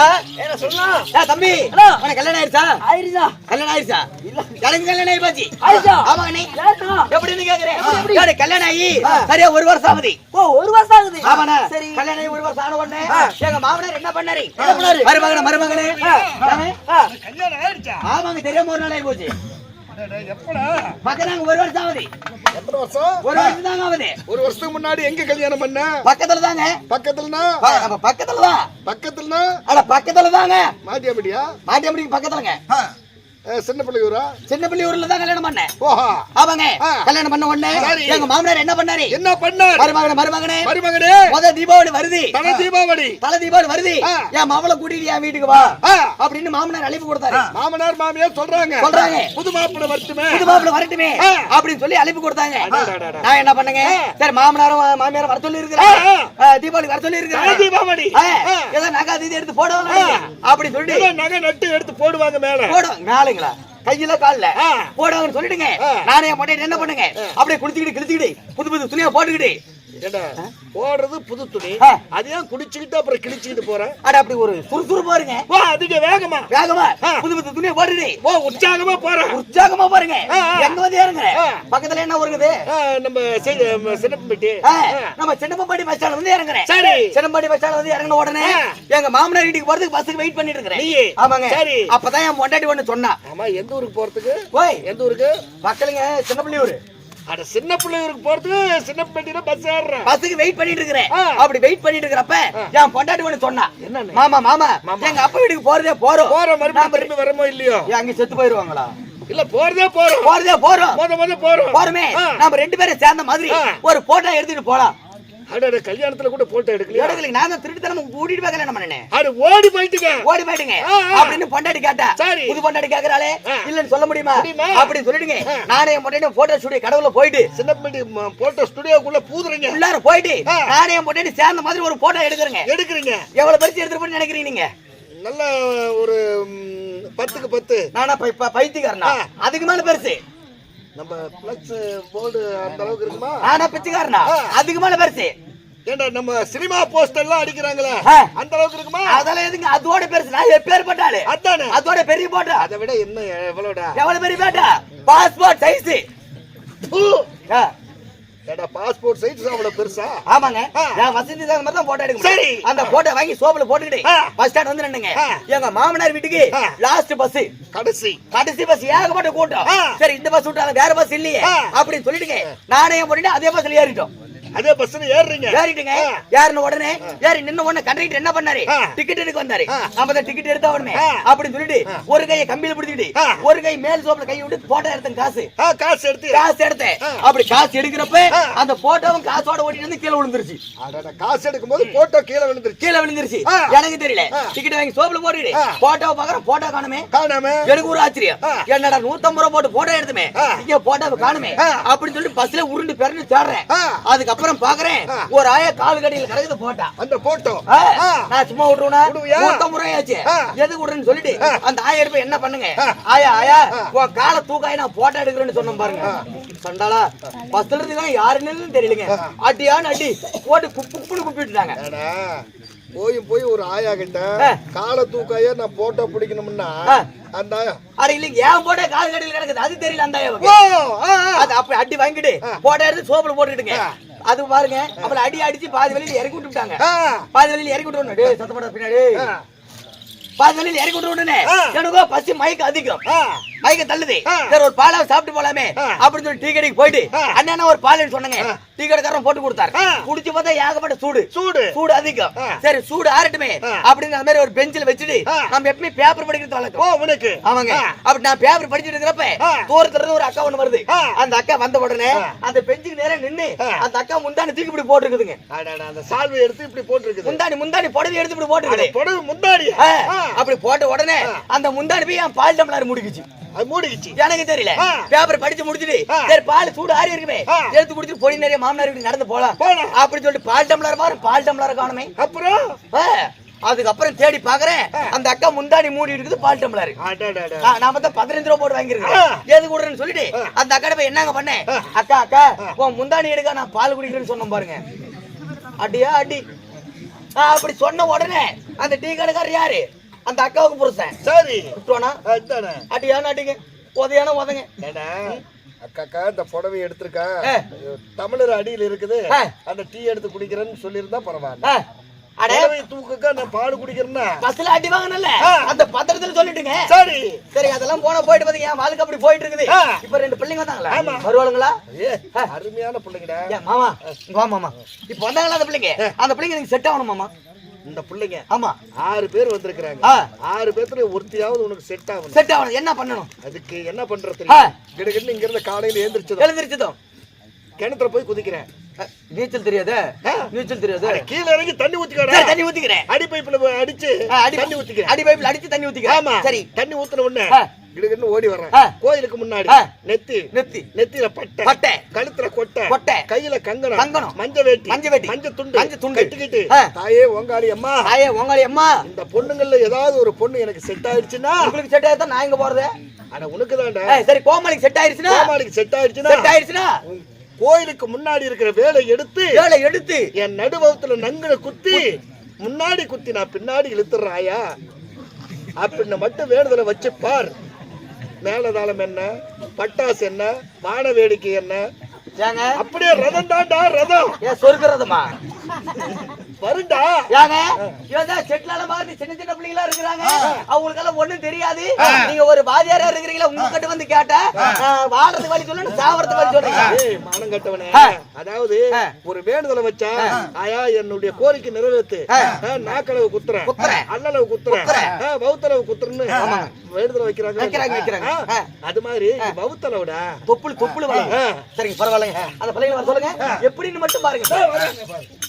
ஏன் என்ன சொல்லலாம் ஏன் தம்பி ஹலோ. உனக்கு கல்யாணம் ஆயிருச்சா? கல்யாணம் ஆயிடுச்சா எனக்கு கல்யாணம் ஆயி போச்சு? ஆமாங்க நீ எப்படின்னு கேக்குறேன். கல்யாணம் ஆகி சரியா ஒரு வருஷம் ஆகுது. ஓ ஒரு வருஷம் ஆகுது? ஆமாண்ணா. சரி. கல்யாணம் ஆகி ஒரு வருஷம் ஆன உடனே. எங்க மாமனார் என்ன பண்ணாரு? மருமகனே மருமகனே? கல்யாணம் ஆமாங்க தெரியாம ஒரு நாள் ஆகி போச்சு. பக்கத்தாங்க ஒரு வருஷம் ஆகுது. எத்தனை வருஷம்? ஒரு வருஷம் தாங்க ஆகுது. ஒரு வருஷத்துக்கு முன்னாடி எங்க கல்யாணம் பண்ண? பக்கத்துல தாங்க பக்கத்துலனா? பக்கத்துல தான் பக்கத்துலனா? அட பக்கத்துல தாங்க பக்கத்துலங்க. சின்ன பிள்ளையூரா சின்ன பிள்ளையூர்ல தான் கல்யாணம் பண்ணேன். ஓஹா. ஆமாங்க. கல்யாணம் பண்ண உடனே. எங்க மாமனார் என்ன பண்ணாரு? என்ன பண்ணார்? மருமகனே மருமகனே. மருமகனே. முத தீபாவளி வருது. தன தீபாவளி. தலை தீபாவளி வருது. என் மவளை கூட்டிட்டு என் வீட்டுக்கு வா அப்படின்னு மாமனார் அழைப்பு கொடுத்தாரு. மாமனார் மாமியார் சொல்றாங்க. சொல்றாங்க. புது மாப்பிள்ளை வரட்டுமே. புது மாப்பிள வரட்டுமே. அப்படின்னு சொல்லி அழைப்பு கொடுத்தாங்க. நான் என்ன பண்ணேங்க? சரி மாமனாரும் மாமியாரும் வர சொல்லி இருக்கிறேன். தீபாவளி வர சொல்லி இருக்கிறேன் தீபாவளி. ஏதோ நகை எடுத்து போடுவாங்க. ஆ. அப்படி சொல்லிட்டு நகை நட்டு எடுத்து போடுவாங்க மேல. போடுவாங்க. மேலுங்களா கையில கால்ல? சொல்லிட்டுங்க ஆ. நானே பொண்டாட்டி என்ன பண்ணுங்க? அப்படியே குளிச்சுக்கிட்டு கிழிச்சுக்கிட்டு புது புது துணியை போட்டுக்கிட்டு ஏண்டா, போடுறது புது துணி. ஆ. அது ஏன் குடிச்சுக்கிட்டு அப்புறம் கிழிச்சுக்கிட்டு போற? அட அப்படி ஒரு சுறுசுறுப்பு பாருங்க வா அதிக வேகமா. வேகமா. புது புது துணியை போட்டுட்டு ஓ உற்சாகமா போற. உற்சாகமா பாருங்க. எங்க வந்து ஏறுங்க. பக்கத்துல என்ன வருங்குது ஆ, நம்ம சின்னப்பட்டி ஆ, நம்ம சின்னப்பம்பாடி பஸ் ஸ்டாண்ட் வந்து இறங்குறேன். சரி. சின்னப்பாடி பஸ் ஸ்டாண்ட் வந்து இறங்கின உடனே. எங்க மாமனார் வீட்டுக்கு போறதுக்கு பஸ்ஸுக்கு வெயிட் பண்ணிட்டு இருக்கிறேன்? ஆமாங்க. சரி. அப்பதான் என் பொண்டாட்டி ஒண்ணு சொன்னா. ஆமா எந்த ஊருக்கு போறதுக்கு? எந்த ஊருக்கு? மக்களுங்க சின்னப்பள்ளியூர் அட சின்ன பிள்ளையூருக்கு போறதுக்கு சின்னப்பட்டியில பஸ் ஏறுறேன் பஸ்ஸுக்கு வெயிட் பண்ணிட்டு இருக்கிறேன். அப்படி வெயிட் பண்ணிட்டு இருக்கிறப்ப என் பொண்டாட்டி ஒண்ணு சொன்னா என்னன்னு? மாமா மாமா. எங்க அப்பா வீட்டுக்கு போறதே போறோம். போற மறுபடியும் திரும்பி வரமோ இல்லையோ? அங்க செத்து போயிருவாங்களா? இல்ல போறதே போறோம். போறதே போறோம். மொத மொத போறோம். போறமே. நம்ம ரெண்டு பேரும் சேர்ந்த மாதிரி. ஒரு போட்டோ எடுத்துட்டு போலாம். அட கல்யாணத்துல கூட போட்டோ எடுக்கலையா எடுக்கல நான் தான் திருட்டுத்தனம் கூட்டிட்டு போய் கல்யாணம் பண்ணனே அட ஓடி போயிட்டுங்க ஓடி ஆ. அப்படின்னு பொண்டாட்டி கேட்டா சரி. புது பொண்டாட்டி கேக்குறாளே. இல்லன்னு சொல்ல முடியுமா? அப்படின்னு சொல்லிடுங்க. நானே பொண்டாட்டி போட்டோ ஸ்டுடியோ கடவுள போயிட்டு சின்னப்பட்டி போட்டோ ஸ்டுடியோக்குள்ள பூதுறீங்க உள்ளார போயிட்டு. நானே பொண்டாட்டி சேர்ந்த மாதிரி ஒரு போட்டோ எடுக்கிறேங்க எடுக்கிறீங்க எவ்வளவு பெருசு எடுத்துட்டு போய் நினைக்கிறீங்க நீங்க நல்ல ஒரு பத்துக்கு பத்து நானா பைத்தியக்காரனா. அதுக்கு மேல பெருசு நம்ம பிளக்ஸ் போர்டு அந்த அளவுக்கு இருக்குமா? நானா பிச்சைக்காரனா. அதுக்கு மேல பெருசு. ஏண்டா நம்ம சினிமா போஸ்டர் எல்லாம் அடிக்கிறாங்களே. அந்த அளவுக்கு இருக்குமா? அதெல்லாம் எதுங்க? அதோட பெருசு. நான் எப்பேற்பட்டாளு அதானே. அதோட பெரிய போட்டோ. அதை விட என்ன எவ்வளோடா? எவ்வளவு பெரிய போட்டோ? பாஸ்போர்ட் சைஸ் ஏடா பாஸ்போர்ட் சைஸ் அவ்வளவு பெருசா ஆமாங்க. நான் வசதி தகுந்த மாதிரி தான் போட்டோ எடுக்க. சரி. அந்த போட்டோ வாங்கி சோப்புல போட்டுக்கிட்டு. பஸ் ஸ்டாண்ட் வந்து நின்னுங்க. எங்க மாமனார் வீட்டுக்கு. லாஸ்ட் பஸ் கடைசி கடைசி பஸ் ஏகப்பட்ட கூட்டம். சரி இந்த பஸ் விட்டாலும் வேற பஸ் இல்லையே. அப்படின்னு சொல்லிட்டுங்க நானே பண்ணிட்டு அதே பஸ்ல ஏறிட்டோம் அதே பஸ்ல ஏறுறீங்க ஏறிட்டுங்க. ஏறின உடனே ஏறி நின்ன உடனே கண்டக்டர் என்ன பண்ணாரு. டிக்கெட் எடுக்க வந்தாரு. நம்ம டிக்கெட் எடுத்தா உடனே ஆ. அப்படின்னு சொல்லிட்டு ஒரு கையை கம்பியில பிடிச்சிக்கிட்டு ஆ. ஒரு கை மேல் சோப்புல கை விட்டு போட்டோ எடுத்தேன் காசு காசு எடுத்து காசு எடுத்தேன். அப்படி காசு எடுக்கிறப்ப. அந்த போட்டோவும் காசோட ஓட்டிட்டு வந்து கீழே விழுந்துருச்சு காசு எடுக்கும் போது போட்டோ கீழே விழுந்துருச்சு கீழே விழுந்துருச்சு. எனக்கு தெரியல. டிக்கெட் வாங்கி சோப்புல போட்டுட்டு ஆ. போட்டோ பாக்குறேன் போட்டோ காணுமே காணாம எனக்கு ஒரு ஆச்சரியம். என்னடா நூத்தம்பது ரூபா போட்டு போட்டோ எடுத்துமே. இங்க போட்டோ காணுமே. அப்படின்னு சொல்லிட்டு பஸ்ல உருண்டு பெறன்னு தேடுறேன் ஆ. அதுக்கப்புறம் பாக்குறேன். ஒரு ஆயா கால் கடியில கிடக்குது போட்டா அந்த போட்டோ. நான் சும்மா விட்டுருவா ரூபாயாச்சு ஆ. எதுக்கு விடுறேன்னு சொல்லிட்டு. அந்த ஆயா எடுப்ப என்ன பண்ணுங்க. ஆயா ஆயா. உன் காலை தூக்காய் நான் போட்டோ எடுக்கிறேன்னு சொன்னேன் பாருங்க சண்டாளா பஸ்ல இருந்து யாருன்னு தெரியலங்க அடியான்னு அடி போட்டு குப்பு குப்புன்னு குப்பிட்டுட்டாங்க போய் போய் ஒரு ஆயா கிட்ட. காலை தூக்காய நான் போட்டோ பிடிக்கணும்னா. அந்த அட இல்லைங்க ஏன் போட்டோ கால் கடியில கிடக்குது அது தெரியல அந்த. அது அப்படி அடி வாங்கிட்டு. போட்டோ எடுத்து சோப்புல போட்டுக்கிட்டுங்க. அது பாருங்க அவளை அடி அடிச்சு பாதி வெளியில இறக்கி விட்டுட்டாங்க ஆ. பாதி வெளியில இறக்கி விட்டு டேய் சத்தப்பட பின்னாடி. பாதி வெளியில இறக்கி விட்டு ஆ. எனக்கோ பசி மயக்கம் அதிகம் மயக்கம் தள்ளுது. சரி ஒரு பாலாவை சாப்பிட்டு போலாமே. அப்படின்னு சொல்லி டீ கடைக்கு போயிட்டு ஆ. அண்ணா ஒரு பால் சொன்னங்க. டீ கடைக்காரன் போட்டு கொடுத்தாரு. குடிச்சு பார்த்தா ஏகப்பட்ட சூடு சூடு சூடு அதிகம். சரி சூடு ஆறட்டுமே. அப்படின்னு அந்த மாதிரி ஒரு பெஞ்சில் வச்சுட்டு. நம்ம எப்பவுமே பேப்பர் படிக்கிறது ஓ வழக்கம் உனக்கு ஆ. அப்படி நான் பேப்பர் படிச்சிட்டு இருக்கிறப்ப. தூரத்துல இருந்து ஒரு அக்கா ஒண்ணு வருது. அந்த அக்கா வந்த உடனே. அந்த பெஞ்சுக்கு நேரா நின்னு. அந்த அக்கா முந்தானி தூக்கி இப்படி போட்டுருக்குதுங்க அந்த சால்வை எடுத்து இப்படி போட்டுருக்குது முந்தானி முந்தானி புடவை எடுத்து இப்படி போட்டுருக்குது புடவை. ஆ. அப்படி போட்ட உடனே. அந்த முந்தானி போய் என் பால் டம்ளர் முடிக்குச்சு அது மூடிக்குச்சு எனக்கு தெரியல. பேப்பர் படிச்சு முடிச்சுட்டு. சரி பால் சூடு ஆறி இருக்குமே. எடுத்து குடிச்சிட்டு பொடி நிறைய மாமனார் வீட்டுக்கு நடந்து போலாம் போலாம். அப்படி சொல்லிட்டு பால் டம்ளர் பாரு பால் டம்ளர் காணுமே அப்புறம். அதுக்கப்புறம் தேடி பாக்குறேன். அந்த அக்கா முந்தானி மூடி இருக்குது பால் டம்ளர் நாம தான் பதினஞ்சு ரூபா போட்டு வாங்கிருக்கோம் ஆ. எது கூடுறேன்னு சொல்லிட்டு. அந்த அக்கா போய் என்னங்க பண்ணேன். அக்கா அக்கா. உன் முந்தானி எடுக்க நான் பால் குடிக்கிறேன்னு சொன்னேன் பாருங்க அடியா அடி அப்படி சொன்ன உடனே அந்த டீ கடைக்காரர் யாரு அந்த அக்காவுக்கு புருஷன். சரி. விட்டுவானா அடிங்க. உதையான உதங்க. அக்காக்கா இந்த புடவை எடுத்திருக்கா. தமிழர் அடியில் இருக்குது. அந்த டீ எடுத்து குடிக்கிறேன்னு சொல்லியிருந்தா பரவாயில்ல. ஆ, அடே. புடவை தூக்குக்கா நான் பாடு குடிக்கிறேன்னா? பஸ்ல அடி வாங்கினல. அந்த பத்திரத்துல சொல்லிட்டுங்க. சரி. சரி அதெல்லாம் போன போயிட்டு பாத்தீங்க என் வாழ்க்கை அப்படி போயிட்டு இருக்குது. இப்ப ரெண்டு பிள்ளைங்க வந்தாங்களா? ஆமா. வருவாளுங்களா? அருமையான பிள்ளைங்கடா. மாமா. வா மாமா. இப்ப வந்தாங்களா அந்த பிள்ளைங்க? அந்த பிள்ளைங்க எனக்கு செட் ஆகணும் மாமா. இந்த பிள்ளைங்க ஆமா. ஆறு பேர் வந்திருக்கிறாங்க. ஆறு பேர்த்துல ஒருத்தியாவது உனக்கு செட் ஆகணும். செட் ஆகணும். என்ன பண்ணணும்? அதுக்கு என்ன பண்றது. கிடக்கிட்டு இங்க இருந்த காலையில எழுந்திரிச்சதும் எழுந்திருச்சதும் கிணத்துல போய் குதிக்கிறேன். நீச்சல் தெரியாது. நீச்சல் தெரியாது? கீழே இறங்கி தண்ணி ஊத்திக்கடா. சரி, தண்ணி ஊத்திக்கிறேன். அடி பைப்ல அடிச்சு அடி தண்ணி ஊத்திக்கிறேன். அடி பைப்ல அடிச்சு தண்ணி ஊத்திக்கிறேன். ஆமா. சரி. தண்ணி ஊத்துன உடனே கிடுகிடுன்னு ஓடி வர்றேன். கோயிலுக்கு முன்னாடி. நெத்தி. நெத்தி. நெத்தியில பட்டை. பட்டை. கழுத்துல கொட்டை. கொட்டை. கையில கங்கணம். கங்கணம். மஞ்ச வேட்டி மஞ்ச வேட்டி. மஞ்ச துண்டு மஞ்ச துண்டு. கட்டிக்கிட்டு. தாயே ஓங்காளி அம்மா. ஆயே உங்களே அம்மா. இந்த பொண்ணுங்கள்ல ஏதாவது ஒரு பொண்ணு எனக்கு செட் ஆயிடுச்சுன்னா உங்களுக்கு செட் ஆயிடுச்சா நான் எங்க போறது? அட உனக்கு தான்டா. சரி கோமலிக்கு செட் ஆயிடுச்சுன்னா? கோமாளிக்கு செட் ஆயிடுச்சுன்னா செட் ஆயிடுச்சுன்னா? கோயிலுக்கு முன்னாடி இருக்கிற வேலை எடுத்து வேலை எடுத்து. என் நடுவத்துல நங்குல குத்தி முன்னாடி குத்தி நான் பின்னாடி இழுத்துறேன் ஆயா அப்படின்னு மட்டும் வேண்டுதலை வச்சு பார். மேலதாளம் என்ன? பட்டாசு என்ன? வான வேடிக்கை என்ன? அப்படியே ரதம் தாண்டா ரதம். ஏன் சொர்க்கிறதுமா வருண்டா? ஏங்க இவன் செட்லால மாதிரி சின்ன சின்ன பிள்ளைங்களா இருக்கிறாங்க. அவங்களுக்கு எல்லாம் ஒண்ணும் தெரியாது. நீங்க ஒரு பாதியாரா இருக்கிறீங்களா? உங்க கிட்ட வந்து கேட்டா வாழ்றது வழி சொல்லணும் சாவறது வழி சொல்றீங்க ஏய், மானம் கட்டவனே. அதாவது. ஒரு வேண்டுதலை வச்சா ஆயா என்னுடைய கோரிக்கை. ஆ, நாக்களவு குத்துறேன். குத்துறேன். அல்லளவு குத்துறேன். வவுத்தளவு குத்துறேன்னு வேண்டுதலை வைக்கிறாங்க. வைக்கிறாங்க, வைக்கிறாங்க. அது மாதிரி வவுத்தளவுடா தொப்புள் தொப்புள். சரிங்க பரவாயில்லைங்க. அந்த பிள்ளைங்களை வர சொல்லுங்க. எப்படின்னு மட்டும் பாருங்க.